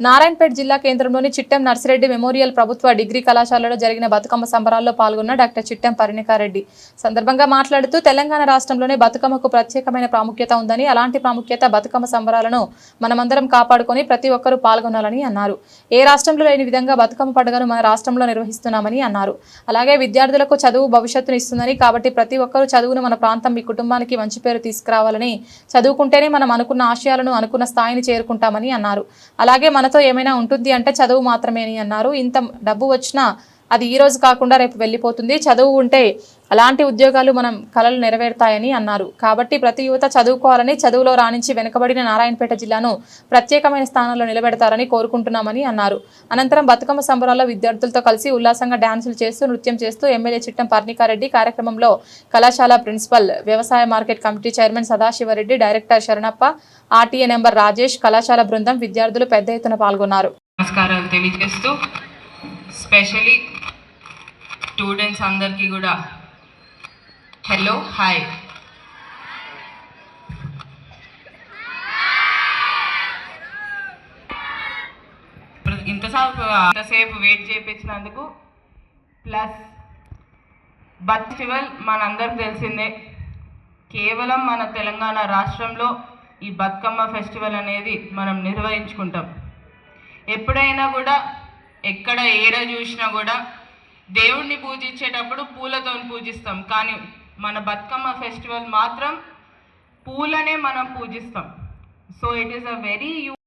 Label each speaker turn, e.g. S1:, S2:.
S1: నారాయణపేట జిల్లా కేంద్రంలోని చిట్టెం నర్సిరెడ్డి మెమోరియల్ ప్రభుత్వ డిగ్రీ కళాశాలలో జరిగిన బతుకమ్మ సంబరాల్లో పాల్గొన్న డాక్టర్ చిట్టెం పరిణికారెడ్డి. సందర్భంగా మాట్లాడుతూ తెలంగాణ రాష్ట్రంలోనే బతుకమ్మకు ప్రత్యేకమైన ప్రాముఖ్యత ఉందని అలాంటి ప్రాముఖ్యత బతుకమ్మ సంబరాలను మనమందరం కాపాడుకొని ప్రతి ఒక్కరూ పాల్గొనాలని అన్నారు. ఏ రాష్ట్రంలో లేని విధంగా బతుకమ్మ పండుగను మన రాష్ట్రంలో నిర్వహిస్తున్నామని అన్నారు. అలాగే విద్యార్థులకు చదువు భవిష్యత్తును ఇస్తుందని కాబట్టి ప్రతి ఒక్కరూ చదువును మన ప్రాంతం మీ కుటుంబానికి మంచి పేరు తీసుకురావాలని చదువుకుంటేనే మనం అనుకున్న ఆశయాలను అనుకున్న స్థాయిని చేరుకుంటామని అన్నారు. అలాగే మనతో ఏమైనా ఉంటుంది అంటే చదువు మాత్రమే అని అన్నారు. ఇంత డబ్బు వచ్చినా అది ఈ రోజు కాకుండా రేపు వెళ్ళిపోతుంది. చదువు ఉంటే అలాంటి ఉద్యోగాలు మనం కలలు నెరవేరుతాయని అన్నారు. కాబట్టి ప్రతి యువత చదువుకోవాలని చదువులో రాణించి వెనుకబడిన నారాయణపేట జిల్లాను ప్రత్యేకమైన స్థానంలో నిలబెడతారని కోరుకుంటున్నామని అన్నారు. అనంతరం బతుకమ్మ సంబరాల్లో విద్యార్థులతో కలిసి ఉల్లాసంగా డ్యాన్సులు చేస్తూ నృత్యం చేస్తూ ఎమ్మెల్యే చిట్టం పర్ణికారెడ్డి కార్యక్రమంలో కళాశాల ప్రిన్సిపల్ వ్యవసాయ market committee chairman Sadashivareddy director Sharanappa RTA number Rajesh కళాశాల బృందం విద్యార్థులు పెద్ద ఎత్తున పాల్గొన్నారు.
S2: నమస్కారాలు తెలియజేస్తూ స్పెషలీ స్టూడెంట్స్ అందరికీ కూడా. హలో హాయ్ ఇంతసేపు ఇంతసేపు వెయిట్ చేయించినందుకు ప్లస్ ఫెస్టివల్ మనందరికి తెలిసిందే కేవలం మన తెలంగాణ రాష్ట్రంలో ఈ బతుకమ్మ ఫెస్టివల్ అనేది మనం నిర్వహించుకుంటాం. ఎప్పుడైనా కూడా ఎక్కడ ఏడ చూసినా కూడా దేవుణ్ణి పూజించేటప్పుడు పూలతో పూజిస్తాం. కానీ మన బతుకమ్మ ఫెస్టివల్ మాత్రం పూలనే మనం పూజిస్తాం. So it is a very